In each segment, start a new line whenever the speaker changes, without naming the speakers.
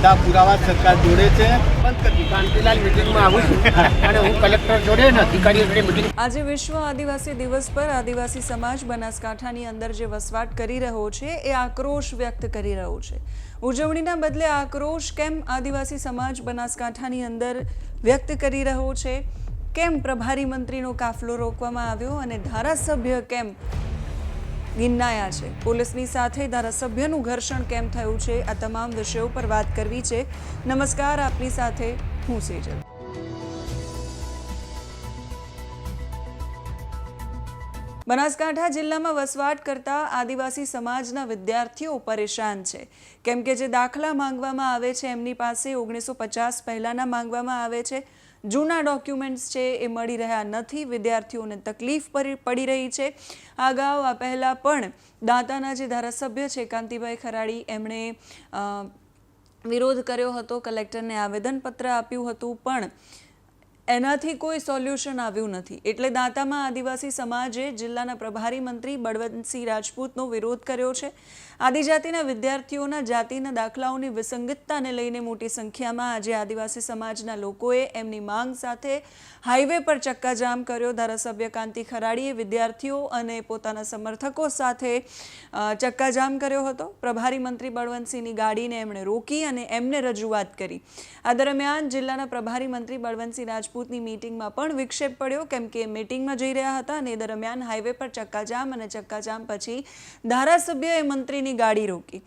બધા પુરાવા સરકાર જોડે છે.
આજે વિશ્વ આદિવાસી દિવસ પર આદિવાસી સમાજ બનાસકાંઠાની અંદર જે વસવાટ કરી રહ્યો છે, એ આક્રોશ વ્યક્ત કરી રહ્યો છે. ઉજવણીના બદલે આક્રોશ કેમ આદિવાસી સમાજ બનાસકાંઠાની અંદર વ્યક્ત કરી રહ્યો છે? કેમ પ્રભારી મંત્રીનો કાફલો રોકવામાં આવ્યો અને ધારાસભ્ય કેમ ગિન્નાયા છે. પોલીસની સાથે ધારાસભ્યનું ઘર્ષણ કેમ થયું છે? આ તમામ વિષયો પર વાત કરવી છે. નમસ્કાર, આપની સાથે હું સેજલ. બનાસકાંઠા જિલ્લામાં વસવાટ કરતા આદિવાસી સમાજના વિદ્યાર્થીઓ પરેશાન છે. કેમ કે જે દાખલા માંગવામાં આવે છે, એમની પાસે ઓગણીસો પચાસ પહેલાંના માંગવામાં આવે છે. જૂના ડોક્યુમેન્ટ્સ છે એ મળી રહ્યા નથી, વિદ્યાર્થીઓને તકલીફ પડી રહી છે. અગાઉ આ પહેલાં પણ દાંતાના જે ધારાસભ્ય છે, કાંતિભાઈ ખરાડી, એમણે વિરોધ કર્યો હતો, કલેક્ટરને આવેદનપત્ર આપ્યું હતું, પણ એનાથી કોઈ સોલ્યુશન આવ્યું નથી. એટલે દાંતામાં આદિવાસી સમાજે જિલ્લાના પ્રભારી મંત્રી બળવંતસિંહ રાજપૂતનો વિરોધ કર્યો છે. આદિજાતિના વિદ્યાર્થીઓના જાતિના દાખલાઓની વિસંગતતાને લઈને મોટી સંખ્યામાં આજે આદિવાસી સમાજના લોકોએ એમની માંગ સાથે હાઈવે પર ચક્કાજામ કર્યો. ધારાસભ્ય કાંતિ ખરાડીએ વિદ્યાર્થીઓ અને પોતાના સમર્થકો સાથે ચક્કાજામ કર્યો હતો. પ્રભારી મંત્રી બળવંતસિંહની ગાડીને એમણે રોકી અને એમને રજૂઆત કરી. આ દરમિયાન જિલ્લાના પ્રભારી મંત્રી બળવંતસિંહ રાજપૂતની મીટિંગમાં પણ વિક્ષેપ પડ્યો, કેમ કે મીટિંગમાં જઈ રહ્યા હતા અને દરમિયાન હાઈવે પર ચક્કાજામ અને ચક્કાજામ પછી ધારાસભ્યએ મંત્રીની ગાડી રોકી.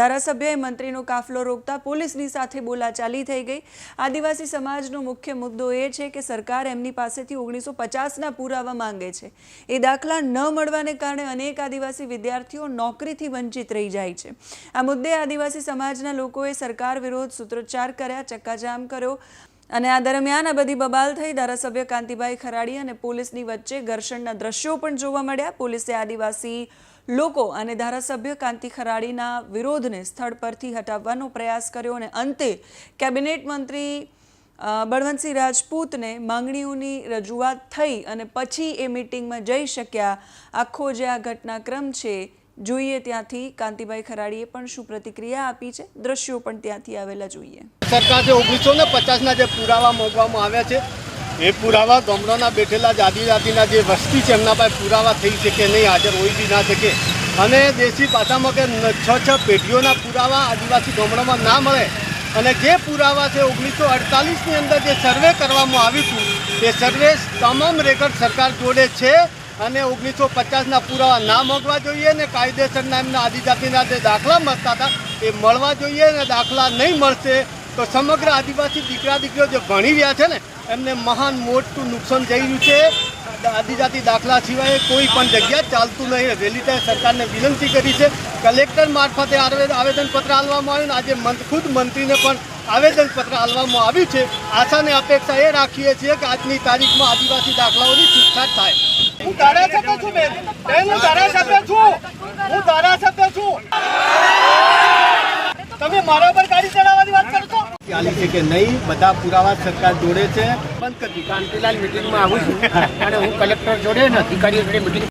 ધારાસભ્યએ મંત્રીનો કાફલો રોકતા પોલીસની સાથે બોલાચાલી થઈ ગઈ. આદિવાસી સમાજનો મુખ્ય મુદ્દો એ છે કે સરકાર એમની પાસેથી ઓગણીસો પચાસના પુરાવા માંગે છે. એ દાખલા ન મળવાને કારણે અનેક આદિવાસી વિદ્યાર્થીઓ નોકરીથી વંચિત રહી જાય છે. આ મુદ્દે આદિવાસી સમાજના લોકોએ સરકાર વિરોધ સૂત્રોચ્ચાર કર્યા, ચક્કાજામ કર્યો અને આ દરમિયાન આ બધી બબાલ થઈ ધારાસભ્ય કાંતિભાઈ ખરાડી અને પોલીસની વચ્ચે ઘર્ષણના દ્રશ્યો પણ જોવા મળ્યા. પોલીસે આદિવાસી લોકો અને ધારાસભ્ય કાંતિ ખરાડીના વિરોધને સ્થળ પરથી હટાવવાનો પ્રયાસ કર્યો અને અંતે કેબિનેટ મંત્રી બળવંતસિંહ રાજપૂતને માંગણીઓની રજૂઆત થઈ અને પછી એ મિટિંગમાં જઈ શક્યા. આખો જે આ ઘટનાક્રમ છે જોઈએ ત્યાંથી. કાંતિભાઈ ખરાડીએ પણ શું પ્રતિક્રિયા આપી છે? દ્રશ્યો પણ ત્યાંથી આવેલા જોઈએ.
સરકાર જે ઓગણીસો ને પચાસના જે પુરાવા મોકવામાં આવ્યા છે, એ પુરાવા ગામડાના બેઠેલા જ આદિજાતિના જે વસ્તી છે, એમના પાસે પુરાવા થઈ શકે નહીં, હાજર હોઈ બી ના શકે. અને દેશી ભાષામાં કે છ છ પેઢીઓના પુરાવા આદિવાસી ગામડામાં ના મળે. અને જે પુરાવા છે, ઓગણીસો અડતાલીસની અંદર જે સર્વે કરવામાં આવ્યું હતું એ સર્વે તમામ રેકર્ડ સરકાર જોડે છે. અને ઓગણીસો પચાસના પુરાવા ના માંગવા જોઈએ ને કાયદેસરના એમના આદિજાતિના જે દાખલા મળતા હતા એ મળવા જોઈએ ને દાખલા નહીં મળશે તો સમગ્ર આદિવાસી દીકરા દીકરીઓ જે ભણી રહ્યા છે ને, એમને મહાન મોટું નુકસાન થઈ રહ્યું છે. આદિજાતિ દાખલા સિવાય કોઈ પણ જગ્યા ચાલતું નહીં તકે સરકારને વિનંતી કરી છે. કલેક્ટર મારફતે આવેદ- આવેદનપત્ર આપવામાં આવ્યું ને આજે ખુદ મંત્રીને પણ આવેદનપત્ર આપવામાં આવ્યું છે. આશાને અપેક્ષા એ રાખીએ છીએ કે આજની તારીખમાં આદિવાસી દાખલાઓની છૂટછાટ થાય. હું ધારાસભ્ય છું બેન. બેન હું ધારાસભ્ય છું. હું ધારાસભ્ય છું. તમે મારા પર ગાડી ચડાવવાની વાત કરો છો? ચાલી છે કે નહીં બધા પુરાવા સરકાર જોડે છે.
બંધ કરી કાંતિલાલ મિટિંગમાં આવું છું. અને હું કલેક્ટર જોડે અને અધિકારીઓ જોડે મિટિંગ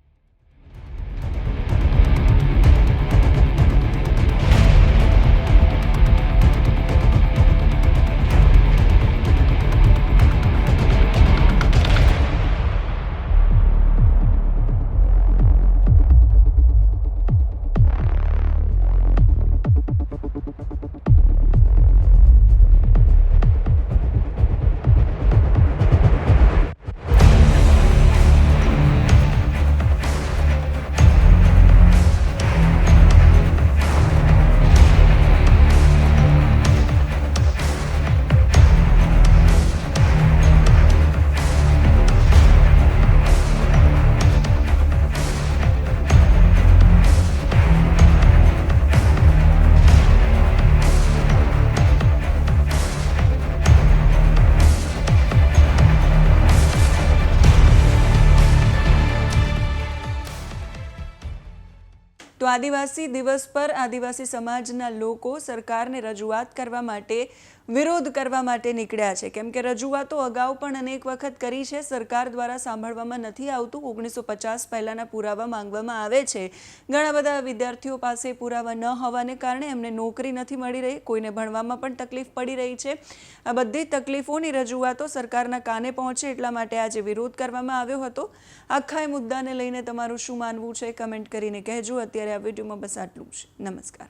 આદિવાસી દિવસ પર આદિવાસી સમાજના લોકો સરકારને રજૂઆત કરવા માટે વિરોધ કરવા માટે નીકળ્યા છે. કેમ કે રજૂઆતો અગાઉ પણ અનેક વખત કરી છે. સરકાર દ્વારા સાંભળવામાં નથી આવતું. ઓગણીસો પચાસ પહેલાંના પુરાવા માંગવામાં આવે છે. ઘણા બધા વિદ્યાર્થીઓ પાસે પુરાવા ન હોવાને કારણે એમને નોકરી નથી મળી રહી. કોઈને ભણવામાં પણ તકલીફ પડી રહી છે. આ બધી તકલીફોની રજૂઆતો સરકારના કાને પહોંચે એટલા માટે આજે વિરોધ કરવામાં આવ્યો હતો. આખા એ મુદ્દાને લઈને તમારું શું માનવું છે? કમેન્ટ કરીને કહેજો. અત્યારે આ વિડીયોમાં બસ આટલું જ. નમસ્કાર.